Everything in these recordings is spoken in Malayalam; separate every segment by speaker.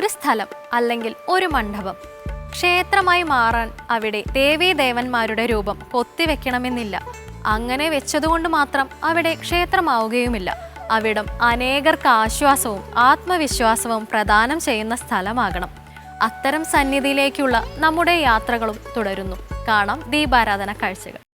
Speaker 1: ഒരു സ്ഥലം അല്ലെങ്കിൽ ഒരു മണ്ഡപം. ക്ഷേത്രമായി മാറാൻ അവിടെ ദേവീദേവന്മാരുടെ രൂപം കൊത്തിവെക്കണമെന്നില്ല. അങ്ങനെ വെച്ചതുകൊണ്ട് മാത്രം അവിടെ ക്ഷേത്രമാവുകയുമില്ല. അവിടം അനേകർക്ക് ആശ്വാസവും ആത്മവിശ്വാസവും പ്രദാനം ചെയ്യുന്ന സ്ഥലമാകണം. അത്തരം സന്നിധിയിലേക്കുള്ള നമ്മുടെ യാത്രകളും തുടരുന്നു. കാണാം ദീപാരാധന കാഴ്ചകൾ.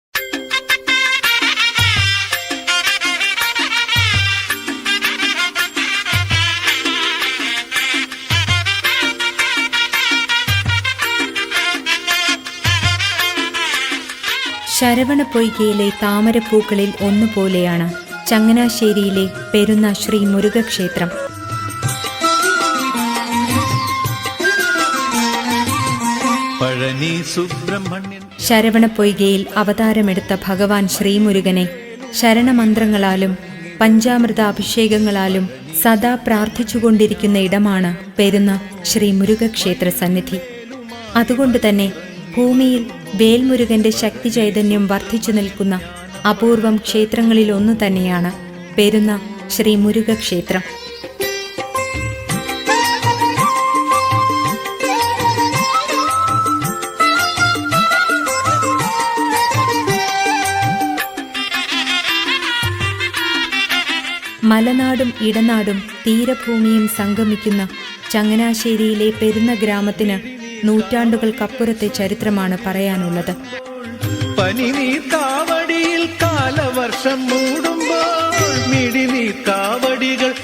Speaker 2: ശരവണപ്പൊയ്കയിലെ താമരപ്പൂക്കളിൽ ഒന്നുപോലെയാണ് ചങ്ങനാശ്ശേരിയിലെ പെരുന്ന ശ്രീ മുരുകക്ഷേത്രം.
Speaker 3: ശരവണ പൊയ്കയിൽ
Speaker 2: ശരവണപ്പൊയ്കയിൽ അവതാരമെടുത്ത ഭഗവാൻ ശ്രീമുരുകനെ ശരണമന്ത്രങ്ങളാലും പഞ്ചാമൃത അഭിഷേകങ്ങളാലും സദാ പ്രാർത്ഥിച്ചുകൊണ്ടിരിക്കുന്ന ഇടമാണ് പെരുന്ന ശ്രീ മുരുകക്ഷേത്ര സന്നിധി. അതുകൊണ്ട് തന്നെ ഭൂമിയിൽ വേൽമുരുകന്റെ ശക്തി ചൈതന്യം വർദ്ധിച്ചു നിൽക്കുന്ന അപൂർവം ക്ഷേത്രങ്ങളിൽ ഒന്ന് തന്നെയാണ് പെരുന്ന ശ്രീ മുരുക ക്ഷേത്രം മലനാടും ഇടനാടും തീരഭൂമിയും സംഗമിക്കുന്ന ചങ്ങനാശ്ശേരിയിലെ പെരുന്ന ഗ്രാമത്തിന് നൂറ്റാണ്ടുകൾക്കപ്പുറത്തെ ചരിത്രമാണ് പറയാനുള്ളത്.
Speaker 3: കാവടിയിൽ കാലവർഷം മൂടുമ്പോൾ കാവടികൾ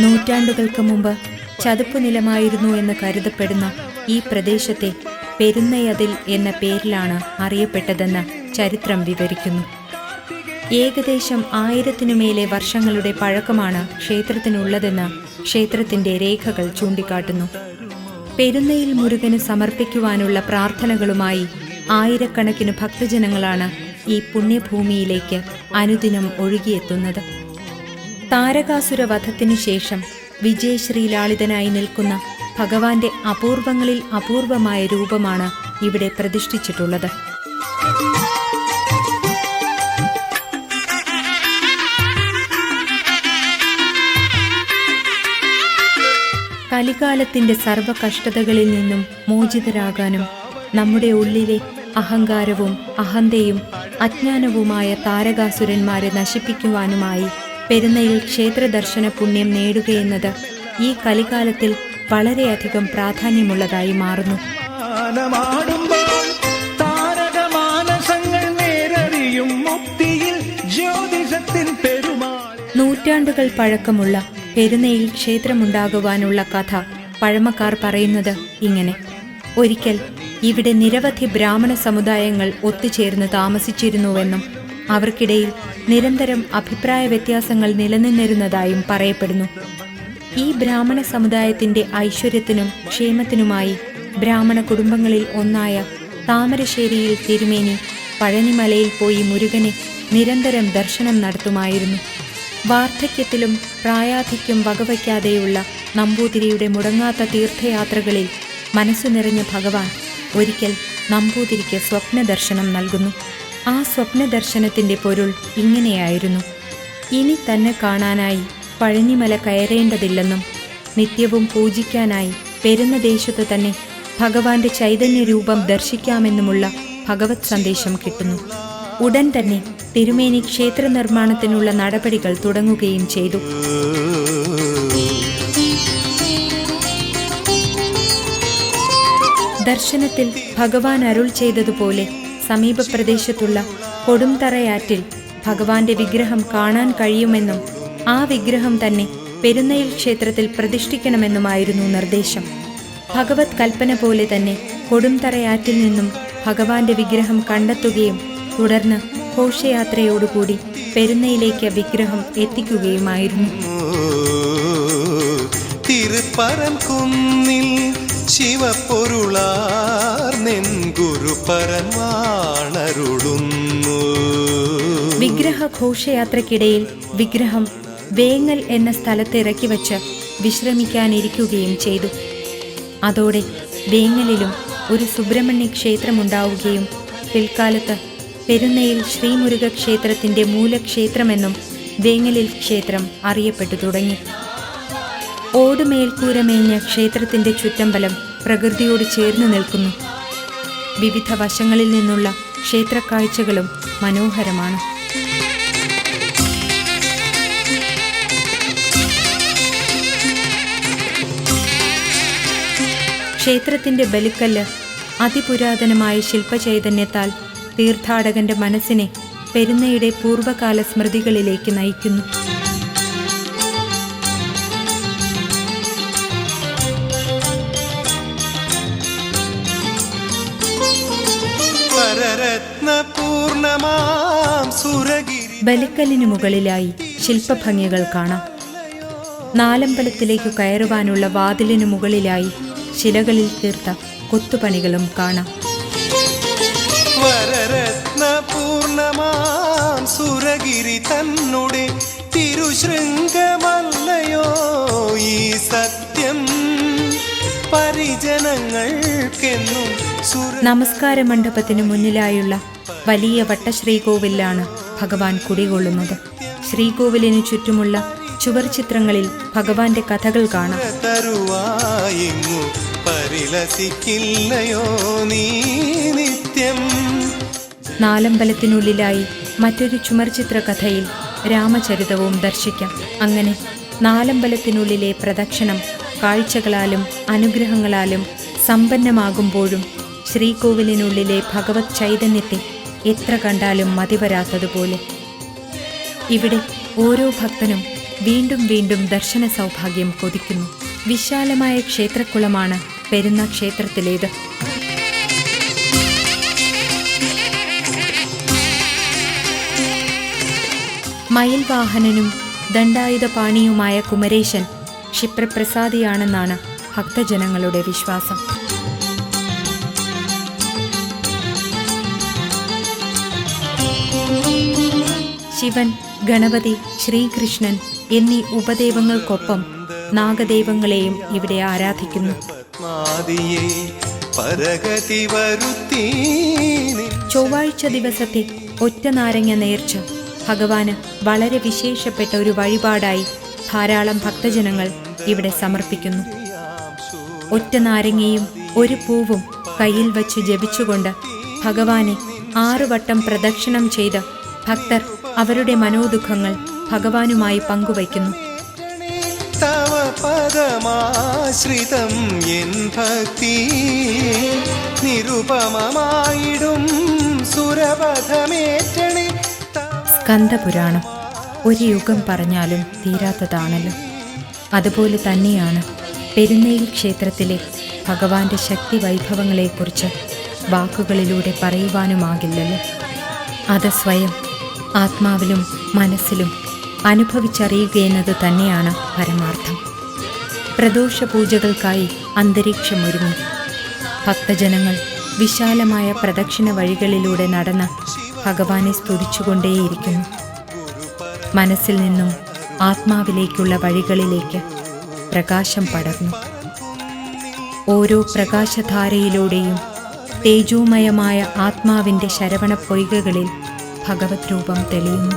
Speaker 2: നൂറ്റാണ്ടുകൾക്ക് മുമ്പ് ചതുപ്പ് നിലമായിരുന്നു എന്ന് കരുതപ്പെടുന്ന ഈ പ്രദേശത്തെ പെരുന്നയതിൽ എന്ന പേരിലാണ് അറിയപ്പെട്ടതെന്ന് ചരിത്രം വിവരിക്കുന്നു. ഏകദേശം ആയിരത്തിനുമേലെ വർഷങ്ങളുടെ പഴക്കമാണ് ക്ഷേത്രത്തിനുള്ളതെന്ന് ക്ഷേത്രത്തിന്റെ രേഖകൾ ചൂണ്ടിക്കാട്ടുന്നു. പെരുന്നയിൽ മുരുകന് സമർപ്പിക്കുവാനുള്ള പ്രാർത്ഥനകളുമായി ആയിരക്കണക്കിന് ഭക്തജനങ്ങളാണ് ഈ പുണ്യഭൂമിയിലേക്ക് അനുദിനം ഒഴുകിയെത്തുന്നത്. താരകാസുര വധത്തിനു ശേഷം വിജയശ്രീലാളിതനായി നിൽക്കുന്ന ഭഗവാന്റെ അപൂർവങ്ങളിൽ അപൂർവമായ രൂപമാണ് ഇവിടെ പ്രതിഷ്ഠിച്ചിട്ടുള്ളത്. കലികാലത്തിന്റെ സർവ കഷ്ടതകളിൽ നിന്നും മോചിതരാകാനും നമ്മുടെ ഉള്ളിലെ അഹങ്കാരവും അഹന്തയും അജ്ഞാനവുമായ താരകാസുരന്മാരെ നശിപ്പിക്കുവാനുമായി പെരുന്നയിൽ ക്ഷേത്രദർശന പുണ്യം നേടുകയെന്നത് ഈ കലികാലത്തിൽ വളരെയധികം പ്രാധാന്യമുള്ളതായി മാറുന്നു. നൂറ്റാണ്ടുകൾ പഴക്കമുള്ള പെരുന്നയിൽ ക്ഷേത്രമുണ്ടാകുവാനുള്ള കഥ പഴമക്കാർ പറയുന്നത് ഇങ്ങനെ. ഒരിക്കൽ ഇവിടെ നിരവധി ബ്രാഹ്മണ സമുദായങ്ങൾ ഒത്തുചേർന്ന് താമസിച്ചിരുന്നുവെന്നും അവർക്കിടയിൽ നിരന്തരം അഭിപ്രായ വ്യത്യാസങ്ങൾ നിലനിന്നിരുന്നതായും പറയപ്പെടുന്നു. ഈ ബ്രാഹ്മണ സമുദായത്തിന്റെ ഐശ്വര്യത്തിനും ക്ഷേമത്തിനുമായി ബ്രാഹ്മണ കുടുംബങ്ങളിൽ ഒന്നായ താമരശ്ശേരിയിൽ തിരുമേനി പഴനിമലയിൽ പോയി മുരുകനെ നിരന്തരം ദർശനം നടത്തുമായിരുന്നു. വാർദ്ധക്യത്തിലും പ്രായാധിക്യം വകവയ്ക്കാതെയുള്ള നമ്പൂതിരിയുടെ മുടങ്ങാത്ത തീർത്ഥയാത്രകളിൽ മനസ്സു നിറഞ്ഞ ഭഗവാൻ ഒരിക്കൽ നമ്പൂതിരിക്ക് സ്വപ്നദർശനം നൽകുന്നു. ആ സ്വപ്നദർശനത്തിന്റെ പൊരുൾ ഇങ്ങനെയായിരുന്നു. ഇനി തന്നെ കാണാനായി പഴനിമല കയറേണ്ടതില്ലെന്നും നിത്യവും പൂജിക്കാനായി പെരുന്ന ദേശത്ത് തന്നെ ഭഗവാന്റെ ചൈതന്യരൂപം ദർശിക്കാമെന്നുമുള്ള ഭഗവത് സന്ദേശം കിട്ടുന്നു. ഉടൻ തന്നെ തിരുമേനി ക്ഷേത്ര നിർമ്മാണത്തിനുള്ള നടപടികൾ തുടങ്ങുകയും ചെയ്തു. ദർശനത്തിൽ ഭഗവാൻ അരുൾ ചെയ്തതുപോലെ സമീപ പ്രദേശത്തുള്ള കൊടുംതറയാറ്റിൽ ഭഗവാന്റെ വിഗ്രഹം കാണാൻ കഴിയുമെന്നും ആ വിഗ്രഹം തന്നെ പെരുന്നയിൽ ക്ഷേത്രത്തിൽ പ്രതിഷ്ഠിക്കണമെന്നുമായിരുന്നു നിർദ്ദേശം. ഭഗവത് കൽപ്പന പോലെ തന്നെ കൊടുംതറയാറ്റിൽ നിന്നും ഭഗവാന്റെ വിഗ്രഹം കണ്ടെത്തുകയും തുടർന്ന് ഘോഷയാത്രയോടുകൂടി പെരുന്നയിലേക്ക് വിഗ്രഹം എത്തിക്കുകയുമായിരുന്നു.
Speaker 4: തിരുപ്പരം കുന്നിൽ ശിവപ്പൊരുളാർന്നെൻ ഗുരുപരൻ വാണരുളുന്നു
Speaker 2: വിഗ്രഹ ഘോഷയാത്രക്കിടയിൽ വിഗ്രഹം വേങ്ങൽ എന്ന സ്ഥലത്ത് ഇറക്കി വച്ച് വിശ്രമിക്കാനിരിക്കുകയും ചെയ്തു. അതോടെ വേങ്ങലിലും ഒരു സുബ്രഹ്മണ്യ ക്ഷേത്രമുണ്ടാവുകയും പിൽക്കാലത്ത് പെരുന്നയിൽ ശ്രീമുരുക ക്ഷേത്രത്തിന്റെ മൂലക്ഷേത്രമെന്നും വേങ്ങലിൽ ക്ഷേത്രം അറിയപ്പെട്ടു തുടങ്ങി. ഓടുമേൽക്കൂര മേഞ്ഞ ക്ഷേത്രത്തിന്റെ ചുറ്റമ്പലം പ്രകൃതിയോട് ചേർന്ന് നിൽക്കുന്നു. വിവിധ വശങ്ങളിൽ നിന്നുള്ള ക്ഷേത്രക്കാഴ്ചകളും മനോഹരമാണ്. ക്ഷേത്രത്തിന്റെ ബലിക്കല്ല് അതിപുരാതനമായ ശില്പചൈതന്യത്താൽ തീർത്ഥാടകന്റെ മനസ്സിനെ പെരുന്നയുടെ പൂർവകാല സ്മൃതികളിലേക്ക് നയിക്കുന്നു. ബലിക്കല്ലിനു മുകളിലായി ശില്പഭംഗികൾ കാണാം. നാലമ്പലത്തിലേക്ക് കയറുവാനുള്ള വാതിലിനു മുകളിലായി ശിലകളിൽ തീർത്ത കൊത്തുപണികളും കാണാം.
Speaker 4: വരരത്നപൂർണമാം സുരഗിരി തന്നുടെ തിരുശൃംഗമല്ലയോ ഈ സത്യം. പരിജനങ്ങൾക്കെന്നും
Speaker 2: നമസ്കാര മണ്ഡപത്തിനു മുന്നിലായുള്ള വലിയ വട്ടശ്രീകോവിലാണ് ഭഗവാൻ കുടികൊള്ളുന്നത്. ശ്രീകോവിലിനു ചുറ്റുമുള്ള ചുവർ ചിത്രങ്ങളിൽ ഭഗവാന്റെ കഥകൾ കാണാം.
Speaker 4: തരുവായിങ്ങു പരിലസിക്കില്ലയോ നീ നിത്യം?
Speaker 2: നാലമ്പലത്തിനുള്ളിലായി മറ്റൊരു ചുമർചിത്ര കഥയിൽ രാമചരിതവും ദർശിക്കാം. അങ്ങനെ നാലമ്പലത്തിനുള്ളിലെ പ്രദക്ഷിണം കാഴ്ചകളാലും അനുഗ്രഹങ്ങളാലും സമ്പന്നമാകുമ്പോഴും ശ്രീകോവിലിനുള്ളിലെ ഭഗവത് ചൈതന്യത്തെ എത്ര കണ്ടാലും മതിവരാത്തതുപോലെ. ഇവിടെ ഓരോ ഭക്തനും വീണ്ടും വീണ്ടും ദർശന സൗഭാഗ്യം കൊതിക്കുന്നു. വിശാലമായ ക്ഷേത്രക്കുളമാണ് പെരുന്ന ക്ഷേത്രത്തിലേത്? മയിൽവാഹനനും ദണ്ഡായുധപാണിയുമായ ദണ്ഡായുധ പാണിയുമായ കുമരേശൻ ക്ഷിപ്രപ്രസാദിയാണെന്നാണ് ഭക്തജനങ്ങളുടെ വിശ്വാസം. ശിവൻ ഗണപതി ശ്രീകൃഷ്ണൻ എന്നീ ഉപദേവങ്ങൾക്കൊപ്പം നാഗദൈവങ്ങളെയും ഇവിടെ ആരാധിക്കുന്നു. ചൊവ്വാഴ്ച ദിവസത്തെ ഒറ്റ നാരങ്ങ നേർച്ച. ഭഗവാന് വളരെ വിശേഷപ്പെട്ട ഒരു വഴിപാടായി ധാരാളം ഭക്തജനങ്ങൾ ഇവിടെ സമർപ്പിക്കുന്നു. ഒറ്റ നാരങ്ങയും ഒരു പൂവും കയ്യിൽ വച്ച് ജപിച്ചുകൊണ്ട് ഭഗവാനെ ആറുവട്ടം പ്രദക്ഷിണം ചെയ്ത് ഭക്തർ അവരുടെ മനോദുഃഖങ്ങൾ ഭഗവാനുമായി പങ്കുവയ്ക്കുന്നു.
Speaker 4: പദമാശ്രിതം എൻ ഭക്തി. നിരുപമമായിടും സുരപഥമേറ്റണി
Speaker 2: സ്കന്ദപുരാണം ഒരു യുഗം പറഞ്ഞാലും തീരാത്തതാണല്ലോ. അതുപോലെ തന്നെയാണ് പെരുന്നയിൽ ക്ഷേത്രത്തിലെ ഭഗവാന്റെ ശക്തി വൈഭവങ്ങളെക്കുറിച്ച് വാക്കുകളിലൂടെ പറയുവാനുമാകില്ലല്ലോ. അത് സ്വയം ആത്മാവിലും മനസ്സിലും അനുഭവിച്ചറിയുകയെന്നത് തന്നെയാണ് പരമാർത്ഥം. പ്രദോഷ പൂജകൾക്കായി അന്തരീക്ഷമൊരുങ്ങി. ഭക്തജനങ്ങൾ വിശാലമായ പ്രദക്ഷിണ വഴികളിലൂടെ നടന്ന് ഭഗവാനെ സ്തുതിച്ചുകൊണ്ടേയിരിക്കുന്നു. മനസ്സിൽ നിന്നും ആത്മാവിലേക്കുള്ള വഴികളിലേക്ക് പ്രകാശം പടർന്നു. ഓരോ പ്രകാശധാരയിലൂടെയും തേജോമയമായ ആത്മാവിന്റെ ശരവണ പൊയ്കകളിൽ ഭഗവത് രൂപം തെളിയുന്നു.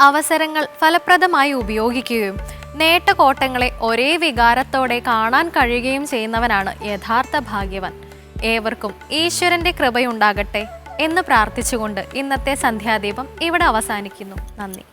Speaker 1: അവസരങ്ങൾ ഫലപ്രദമായി ഉപയോഗിക്കുകയും നേട്ടകോട്ടങ്ങളെ ഒരേ വികാരത്തോടെ കാണാൻ കഴിയുകയും ചെയ്യുന്നവനാണ് യഥാർത്ഥ ഭാഗ്യവൻ. ഏവർക്കും ഈശ്വരന്റെ കൃപയുണ്ടാകട്ടെ എന്ന് പ്രാർത്ഥിച്ചുകൊണ്ട് ഇന്നത്തെ സന്ധ്യാദീപം ഇവിടെ അവസാനിക്കുന്നു. നന്ദി.